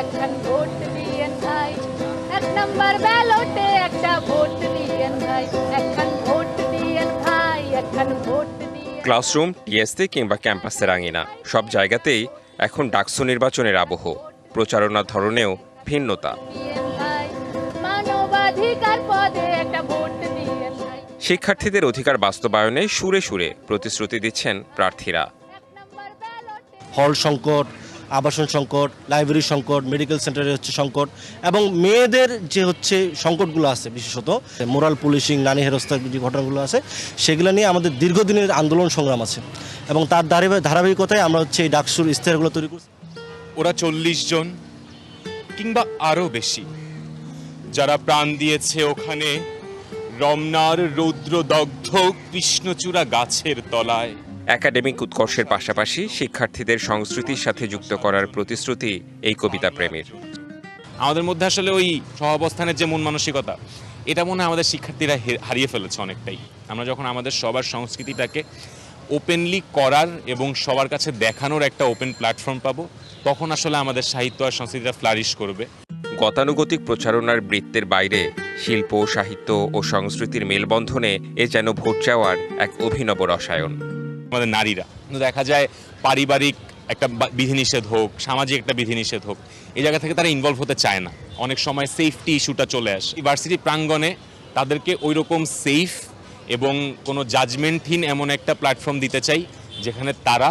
একখান ভোট দিয়েন ভাই এক নম্বর ব্যালটে একটা ভোট দিয়েন ভাই একখান ভোট দিয়েন ভাই একখান ভোট ক্লাসরুম টিএসসি কিংবা ক্যাম্পাসের আঙিনা সব জায়গাতেই এখন ডাকসু নির্বাচনের আবহ। প্রচারণার ধরনেও ভিন্নতা। শিক্ষার্থীদের অধিকার বাস্তবায়নে সুরে সুরে প্রতিশ্রুতি দিচ্ছেন প্রার্থীরা। হল সংকট আবাসন সংকট, লাইব্রেরি সংকট, মেডিকেল সেন্টারে হচ্ছে সংকট, এবং মেয়েদের যে হচ্ছে সংকটগুলো আছে বিশেষত, মোরাল পুলিশিং নারী হেরস্তার যে ঘটনাগুলো আছে, সেগুলো নিয়ে আমাদের দীর্ঘদিনের আন্দোলন সংগ্রাম আছে। এবং তার ধারাবাহিক- ধারাবাহিকতায় আমরা হচ্ছে এই ডাকসুর ইস্তেহারগুলো তৈরি করছি। ওরা চল্লিশ জন কিংবা আরও বেশি, যারা প্রাণ দিয়েছে ওখানে রমনার রৌদ্রদগ্ধ কৃষ্ণচূড়া গাছের তলায়। একাডেমিক উৎকর্ষের পাশাপাশি শিক্ষার্থীদের সংস্কৃতির সাথে যুক্ত করার প্রতিশ্রুতি এই কবিতা প্রেমীর। আমাদের মধ্যে আসলে ওই সহাবস্থানের যে মন মানসিকতা এটা মনে হয় আমাদের শিক্ষার্থীরা হারিয়ে ফেলেছে অনেকটাই। আমরা যখন আমাদের সবার সংস্কৃতিটাকে ওপেনলি করার এবং সবার কাছে দেখানোর একটা ওপেন প্ল্যাটফর্ম পাবো তখন আসলে আমাদের সাহিত্য আর সংস্কৃতিটা ফ্লারিশ করবে। গতানুগতিক প্রচারণার বৃত্তের বাইরে শিল্প সাহিত্য ও সংস্কৃতির মেলবন্ধনে এ যেন ভোট চাওয়ার এক অভিনব রসায়ন। আমাদের নারীরা। দেখা যায় পারিবারিক একটা বিধিনিষেধ হোক, সামাজিক একটা বিধিনিষেধ হোক, এই জায়গা থেকে তারা ইনভলভ হতে চায় না। অনেক সময় সেফটি ইস্যুটা চলে আসে। ইউনিভার্সিটি প্রাঙ্গণে তাদেরকে ওই রকম সেফ এবং কোনো জাজমেন্টহীন এমন একটা প্ল্যাটফর্ম দিতে চাই, যেখানে তারা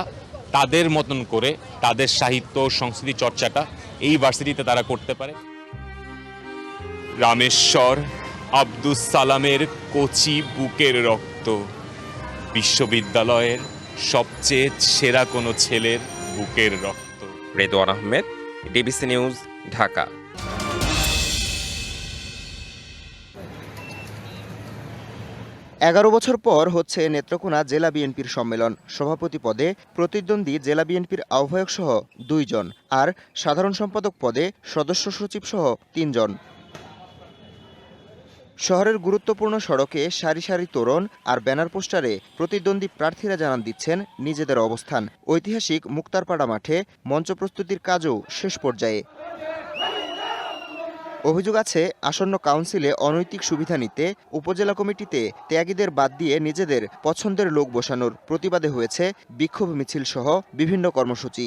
তাদের মতন করে তাদের সাহিত্য, সংস্কৃতি চর্চাটা এই ভার্সিটিতে তারা করতে পারে। রামেশ্বর আব্দুস সালামের কচি বুকের রক্ত। বিশ্ববিদ্যালয়ের সবচেয়ে সেরা কোনো ছেলের বুকের রক্ত। Redwan Ahmed DBC news Dhaka. এগারো বছর পর হচ্ছে নেত্রকোনা জেলা বিএনপির সম্মেলন। সভাপতি পদে প্রতিদ্বন্দ্বী জেলা বিএনপির আহ্বায়ক সহ দুইজন আর সাধারণ সম্পাদক পদে সদস্য সচিব সহ তিনজন। শহরের গুরুত্বপূর্ণ সড়কে সারি সারি তোরণ আর ব্যানার পোস্টারে প্রতিদ্বন্দ্বী প্রার্থীরা জানান দিচ্ছেন নিজেদের অবস্থান। ঐতিহাসিক মুক্তারপাড়া মাঠে মঞ্চ প্রস্তুতির কাজও শেষ পর্যায়ে। অভিযোগ আছে আসন্ন কাউন্সিলে অনৈতিক সুবিধা নিতে উপজেলা কমিটিতে ত্যাগীদের বাদ দিয়ে নিজেদের পছন্দের লোক বসানোর প্রতিবাদে হয়েছে বিক্ষোভ মিছিল সহ বিভিন্ন কর্মসূচি।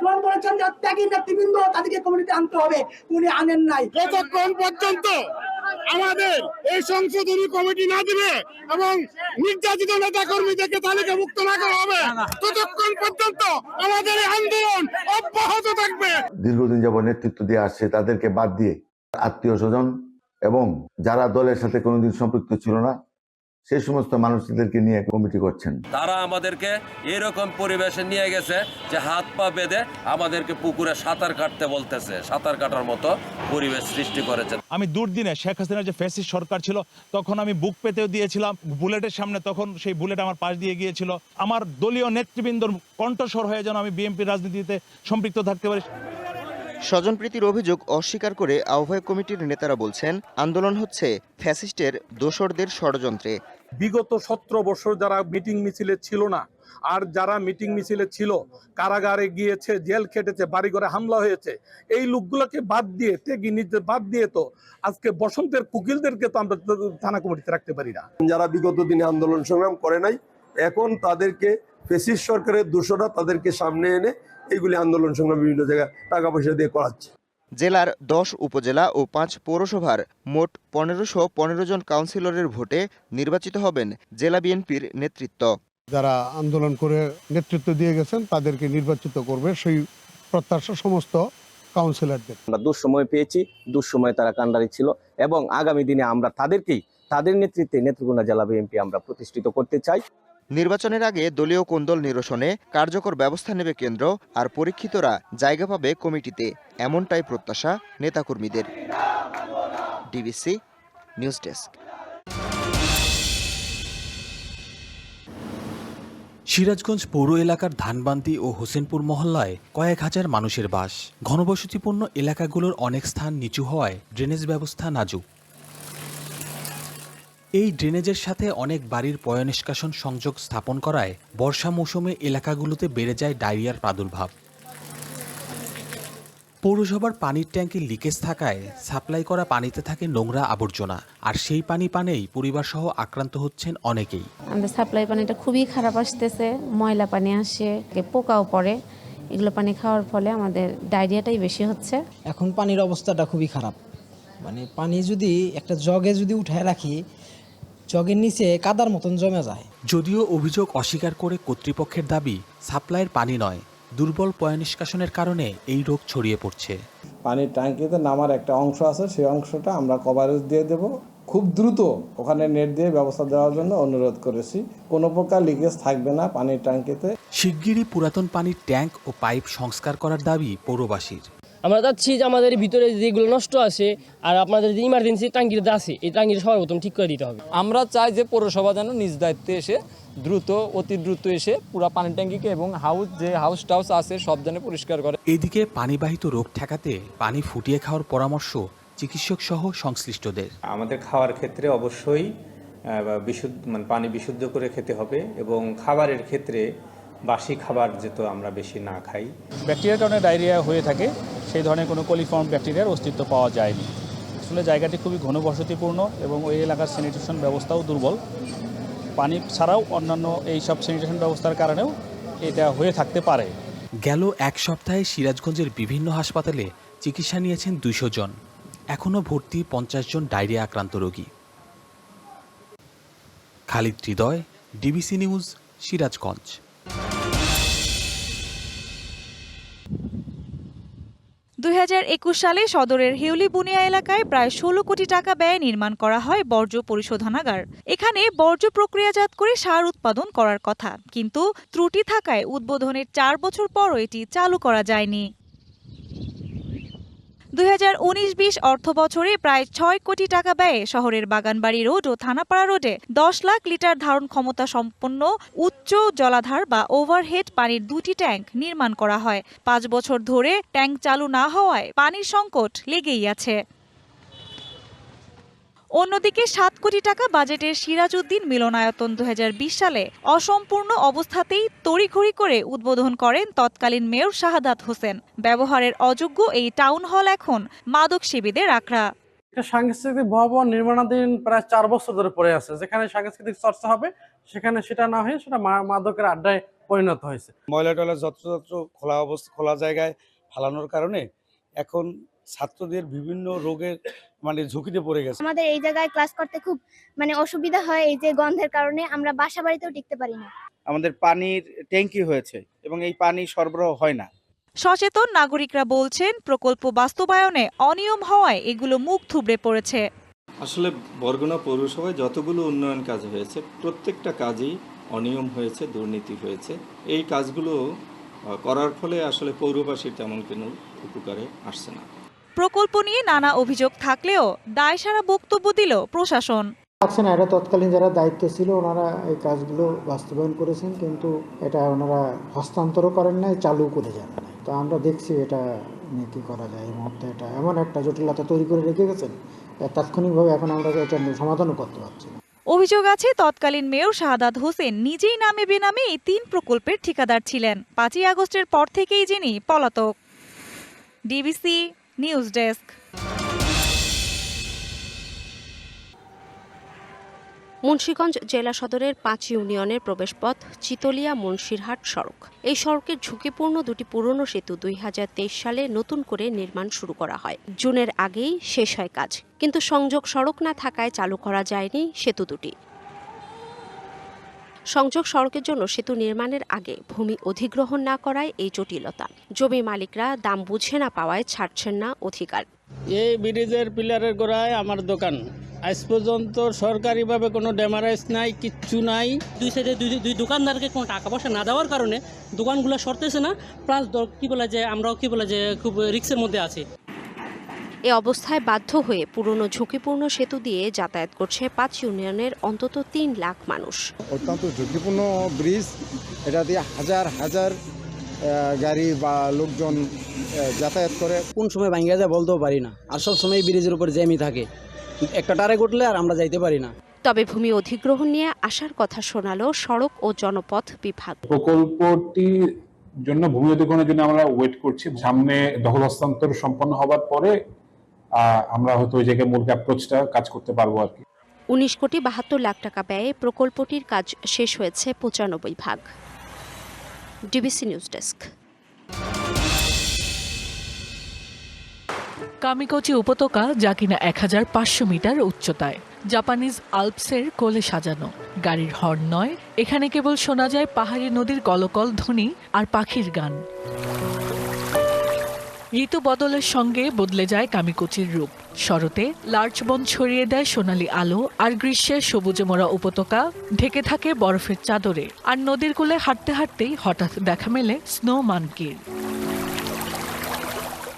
গ্রহণ করেছেন যে ত্যাগী নেতৃবৃন্দ তাদেরকে কমিটিতে আনতে হবে। উনি আনেন নাই। পর্যন্ত? আমাদের এই সংশোধনী কমিটি না দিবে এবং নির্যাতিত নেতা কর্মীদেরকে তালিকাভুক্ত না করা হবে, ততক্ষণ পর্যন্ত আমাদের আন্দোলন অব্যাহত থাকবে। দীর্ঘদিন যাবত নেতৃত্ব দিয়ে আসছে, তাদেরকে বাদ দিয়ে আত্মীয় স্বজন এবং যারা দলের সাথে কোনোদিন সম্পৃক্ত ছিল না সেই সমস্ত মানুষদেরকে নিয়ে কমিটি করছেন। তারা আমাদেরকে এরকম পরিবেশে নিয়ে গেছে যে হাত পা বেঁধে আমাদেরকে পুকুরে সাঁতার কাটতে বলতেছে। সাঁতার কাটার মতো পরিবেশ সৃষ্টি করেছে। আমি দুর্দিনে শেখ হাসিনার যে ফ্যাসিস্ট সরকার ছিল তখন আমি বুক পেতেও দিয়েছিলাম বুলেটের সামনে তখন সেই বুলেট আমার পাশ দিয়ে গিয়েছিল। আমার দলীয় নেতৃবৃন্দর কণ্ঠস্বর হয়ে যেন আমি বিএনপি রাজনীতিতে সম্পৃক্ত থাকতে পারি। স্বজনপ্রীতির অভিযোগ অস্বীকার করে আহ্বায়ক কমিটির নেতারা বলছেন আন্দোলন হচ্ছে ফ্যাসিস্টের দোসরদের ষড়যন্ত্রে। বিগত সতেরো বছর যারা মিটিং মিছিলে ছিল না আর যারা মিটিং মিছিলে ছিল কারাগারে গিয়েছে জেল খেটেছে বাড়িঘরে হামলা হয়েছে এই লোকগুলোকে বাদ দিয়ে ত্যাগী নিজে বাদ দিয়ে তো আজকে বসন্তের কুকিলদেরকে তো আমরা থানা কমিটিতে রাখতে পারি না। যারা বিগত দিনে আন্দোলন সংগ্রাম করে নাই এখন তাদেরকে ফেসিস সরকারের দোষরা তাদেরকে সামনে এনে এইগুলি আন্দোলন সংগ্রাম বিভিন্ন জায়গায় টাকা পয়সা দিয়ে করাচ্ছে। জেলার দশ উপজেলা ও পাঁচ পৌরসভার মোট পনেরোশো পনেরো জন কাউন্সিলরের ভোটে নির্বাচিত হবেন জেলা বিএনপির নেতৃত্ব। যারা আন্দোলন করে নেতৃত্ব দিয়ে গেছেন তাদেরকে নির্বাচিত করবে সেই প্রত্যাশা সমস্ত কাউন্সিলরদের। আমরা দুঃসময় পেয়েছি দুঃসময় তারা কান্ডারি ছিল এবং আগামী দিনে আমরা তাদেরকেই তাদের নেতৃত্বে নেত্রকোনা জেলা বিএনপি আমরা প্রতিষ্ঠিত করতে চাই। নির্বাচনের আগে দলীয় কোন্দল নিরসনে কার্যকর ব্যবস্থা নেবে কেন্দ্র আর পরীক্ষিতরা জায়গা পাবে কমিটিতে? এমনটাই প্রত্যাশা নেতাকর্মীদের। ডিবিসি নিউজ ডেস্ক সিরাজগঞ্জ পৌর এলাকার ধানবান্তি ও হোসেনপুর মহল্লায় কয়েক হাজার মানুষের বাস। ঘনবসতিপূর্ণ এলাকাগুলোর অনেক স্থান নিচু হওয়ায় ড্রেনেজ ব্যবস্থা নাজুক। এই ড্রেনেজের সাথে অনেক বাড়ির পয়নিষ্কাশন সংযোগ স্থাপন করায় বর্ষা মৌসুমে এলাকাগুলোতে বেড়ে যায় ডায়রিয়ার প্রাদুর্ভাব। পৌরসভার পানির ট্যাঙ্কে লিকেজ থাকায় সাপ্লাই করা পানিতে থাকে নোংরা আবর্জনা আর সেই পানি পানেই পরিবারসহ আক্রান্ত হচ্ছেন অনেকেই। আমাদের সাপ্লাই পানিটা খুবই খারাপ আসতেছে ময়লা পানি আসে পোকাও পড়ে। এগুলো পানি খাওয়ার ফলে আমাদের ডায়রিয়াটাই বেশি হচ্ছে। এখন পানির অবস্থাটা খুবই খারাপ। মানে পানি যদি একটা জগে যদি উঠায় রাখি জগের নিচে কাদার মতন জমে যায়। যদিও অভিযোগ অস্বীকার করে কর্তৃপক্ষের দাবি সাপ্লাইয়ের পানি নয়। দুর্বল পয়নিষ্কাশনের কারণে এই রোগ ছড়িয়ে পড়ছে। পানির ট্যাঙ্কিতে নামার একটা অংশ আছে সেই অংশটা আমরা কভারেজ দিয়ে দেব। খুব দ্রুত ওখানে নেট দিয়ে ব্যবস্থা দেওয়ার জন্য অনুরোধ করেছি। কোনো প্রকার লিকেজ থাকবে না পানির ট্যাঙ্কিতে। শিগগিরই পুরাতন পানির ট্যাঙ্ক ও পাইপ সংস্কার করার দাবি পৌরবাসীর। আমরা চাচ্ছি যে আমাদের ভিতরে যেগুলো নষ্ট আছে আর আপনাদের যে ইমার্জেন্সি ট্যাঙ্কিটা আছে এই ট্যাঙ্কিটা সর্বপ্রথম ঠিক করে দিতে হবে। আমরা চাই যে পৌরসভা যেন নিজ দায়িত্বে এসে দ্রুত অতি দ্রুত এসে পুরা পানির ট্যাঙ্কিকে এবং হাউস যে হাউস টাউস আছে সব যেন পরিষ্কার করে। এদিকে পানিবাহিত রোগ ঠেকাতে পানি ফুটিয়ে খাওয়ার পরামর্শ চিকিৎসক সহ সংশ্লিষ্টদের। আমাদের খাওয়ার ক্ষেত্রে অবশ্যই বিশুদ্ধ মানে পানি বিশুদ্ধ করে খেতে হবে এবং খাবারের ক্ষেত্রে বাসি খাবার যেহেতু আমরা বেশি না খাই। ব্যাকটেরিয়ার কারণে ডায়রিয়া হয়ে থাকে সেই ধরনের কোনো কলিফর্ম ব্যাকটেরিয়ার অস্তিত্ব পাওয়া যায়নি। আসলে জায়গাটি খুবই ঘনবসতিপূর্ণ এবং ওই এলাকার স্যানিটেশন ব্যবস্থাও দুর্বল। পানি ছাড়াও অন্যান্য এই সব স্যানিটেশন ব্যবস্থার কারণেও এটা হয়ে থাকতে পারে। গেল এক সপ্তাহে সিরাজগঞ্জের বিভিন্ন হাসপাতালে চিকিৎসা নিয়েছেন দুইশো জন। এখনও ভর্তি পঞ্চাশ জন ডায়রিয়া আক্রান্ত রোগী। Khalid Hriday DBC news Sirajganj. দুই হাজার একুশ সালে সদরের হেউলি বুনিয়া এলাকায় প্রায় ষোলো কোটি টাকা ব্যয় নির্মাণ করা হয় বর্জ্য পরিশোধনাগার। এখানে বর্জ্য প্রক্রিয়াজাত করে সার উৎপাদন করার কথা। কিন্তু ত্রুটি থাকায় উদ্বোধনের চার বছর পরও এটি চালু করা যায়নি। দুই হাজার উনিশ বিশ অর্থ বছরে প্রায় ছয় কোটি টাকা ব্যয়ে শহরের বাগানবাড়ি রোড ও থানাপাড়া রোডে দশ লাখ লিটার ধারণ ক্ষমতা সম্পন্ন উচ্চ জলাধার বা ওভারহেড পানির দুটি ট্যাঙ্ক নির্মাণ করা হয়। পাঁচ বছর ধরে ট্যাঙ্ক চালু না হওয়ায় পানির সংকট লেগেই আছে। অন্যদিকে সাত কোটি টাকা বাজেটের সিরাজউদ্দিন মিলনায়তন দু হাজার বিশ সালে অসম্পূর্ণ অবস্থাতেই তড়িঘড়ি করে উদ্বোধন করেন তৎকালীন মেয়র শাহাদাত হোসেন। ব্যবহারের অযোগ্য এই টাউন হল এখন মাদক সেবীদের আখড়া। একটা সাংস্কৃতিক ভবন নির্মাণাধীন প্রায় চার বছর ধরে পড়ে আছে। যেখানে সাংস্কৃতিক চর্চা হবে সেখানে সেটা না হয়ে সেটা মাদকের আড্ডায় পরিণত হয়েছে। ময়লা টয়লা যত্রতত্র খোলা অবস্থা খোলা জায়গায় ফালানোর কারণে এখন ছাত্রদের বিভিন্ন রোগের মানে ঝুঁকিতে পড়ে গেছে। আমাদের এই জায়গায় ক্লাস করতে খুব মানে অসুবিধা হয় এই যে গন্ধের কারণে আমরা বাসা বাড়িতেও টিকতে পারি না। আমাদের পানির ট্যাঙ্কি হয়েছে এবং এই পানি সরবরাহ হয় না। সচেতন নাগরিকরা বলছেন প্রকল্প বাস্তবায়নে অনিয়ম হওয়ায় এগুলো মুখ থুবড়ে পড়েছে। আসলে বরগুনা পৌরসভায় যতগুলো উন্নয়ন কাজ হয়েছে প্রত্যেকটা কাজেই অনিয়ম হয়েছে দুর্নীতি হয়েছে। এই কাজগুলো করার ফলে আসলে পৌরবাসীর তেমন কোনো উপকারে আসছে না। প্রকল্প নিয়ে নানা অভিযোগ থাকলেও দায়সারা বক্তব্য দিল প্রশাসন। পাচ্ছে না এটা তৎকালীন যারা দায়িত্ব ছিল ওনারা এই কাজগুলো বাস্তবায়ন করেছেন কিন্তু এটা ওনারা হস্তান্তরও করেন নাই চালু করে যান নাই। তো আমরা দেখছি এটা নিয়ে কী করা যায় এই মুহূর্তে এটা এমন একটা জটিলতা তৈরি করে রেখে গেছেন তাৎক্ষণিকভাবে এখন আমরা এটা সমাধানও করতে পারছি না। অভিযোগ আছে তৎকালীন মেয়র শাহাদাত হোসেন নিজেই নামে বেনামে এই তিন প্রকল্পের ঠিকাদার ছিলেন পাঁচই আগস্টের পর থেকেই যিনি পলাতক। DBC news desk. মুন্সীগঞ্জ জেলা সদরের পাঁচ ইউনিয়নের প্রবেশপথ চিতলিয়া মুন্সিরহাট সড়ক। এই সড়কের ঝুঁকিপূর্ণ দুটি পুরনো সেতু দুই হাজার তেইশ সালে নতুন করে নির্মাণ শুরু করা হয়। জুনের আগেই শেষ হয় কাজ। কিন্তু সংযোগ সড়ক না থাকায় চালু করা যায়নি সেতু দুটি। সংযোগ সড়কের জন্য সেতু নির্মাণের আগে ভূমি অধিগ্রহণ না করায় এই জটিলতা। জমি মালিকরা দাম বুঝে না পাওয়ায় ছাড়ছেন না অধিকার। এই ব্রিজের পিলারের গোড়ায় আমার দোকান। আজ পর্যন্ত সরকারিভাবে কোনো ড্যামারাইজ নাই কিচ্ছু নাই। দুই সাইডে দুই দুই দোকানদারকে কোনো টাকা পয়সা না দেওয়ার কারণে দোকানগুলো সরতেছে না। প্লাস কী বলে যে আমরাও কী বলে যে খুব রিক্সের মধ্যে আছি। এ অবস্থায় বাধ্য হয়ে পুরনো ঝুঁকিপূর্ণ সেতু দিয়ে যাতায়াত করছে পাঁচ ইউনিয়নের অন্তত তিন লাখ মানুষ। অত্যন্ত ঝুঁকিপূর্ণ ব্রিজ। এটা দিয়ে হাজার হাজার গাড়ি বা লোকজন যাতায়াত করে। কোন সময় ভাঙ্গা যায় বলতেও পারি না। আর সব সময় ব্রিজের উপর জ্যামই থাকে। একটা টারে ঘটলে আর আমরা যাইতে পারি না। তবে ভূমি অধিগ্রহণ নিয়ে আসার কথা শোনালো সড়ক ও জনপথ বিভাগ। প্রকল্পটি জন্য ভূমি অধিগ্রহণের জন্য আমরা ওয়েট করছি। সামনে দখল হস্তান্তর সম্পন্ন হবার পরে আমরা হয়তো ওই জায়গায় মূল অ্যাপ্রোচটা কাজ করতে পারব আর কি। উনিশ কোটি বাহাত্তর লাখ টাকা ব্যয়ে প্রকল্পটির কাজ শেষ হয়েছে পঁচানব্বই ভাগ। DBC news desk. কামিকচি উপত্যকা যা কিনা এক হাজার পাঁচশো মিটার উচ্চতায়। জাপানিজ আলপসের কোলে সাজানো। গাড়ির হর্ন নয় এখানে কেবল শোনা যায় পাহাড়ি নদীর কলকল ধ্বনি আর পাখির গান। ঋতু বদলের সঙ্গে বদলে যায় কামিকচির রূপ। শরতে লার্চ বন ছড়িয়ে দেয় সোনালি আলো, আর গ্রীষ্মে সবুজে মোড়া উপত্যকা ঢেকে থাকে বরফের চাদরে, আর নদীর কূলে হাঁটতে হাঁটতেই হঠাৎ দেখা মেলে স্নো মানকির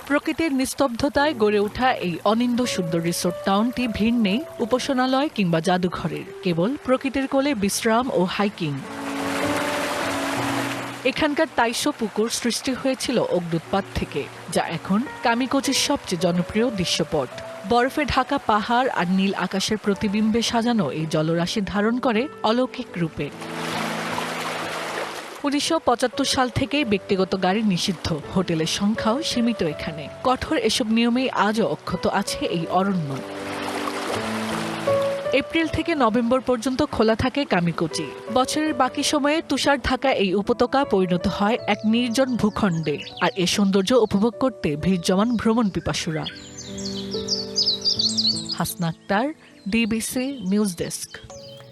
প্রকৃতির নিস্তব্ধতায় গড়ে ওঠা এই অনিন্দ সুন্দর রিসোর্ট টাউনটি ভিড় নেই উপাসনালয় কিংবা জাদুঘরের, কেবল প্রকৃতির কোলে বিশ্রাম ও হাইকিং। এখানকার তাইশো পুকুর সৃষ্টি হয়েছিল অগ্নুৎপাত থেকে, যা এখন কামিকোচির সবচেয়ে জনপ্রিয় দৃশ্যপট। বরফে ঢাকা পাহাড় আর নীল আকাশের প্রতিবিম্বে সাজানো এই জলরাশি ধারণ করে অলৌকিক রূপে। উনিশশো পঁচাত্তর সাল থেকে ব্যক্তিগত গাড়ি নিষিদ্ধ। হোটেলের সংখ্যাও সীমিত এখানে। কঠোর এসব নিয়মেই আজও অক্ষত আছে এই অরণ্য। এপ্রিল থেকে নভেম্বর পর্যন্ত খোলা থাকে কামিকুচি বছরের বাকি সময়ে তুষার ঢাকা এই উপত্যকা পরিণত হয় এক নির্জন ভূখণ্ডে, আর এ সৌন্দর্য উপভোগ করতে ভিড় জমান ভ্রমণ পিপাসুরা। Hasnaktar DBC news desk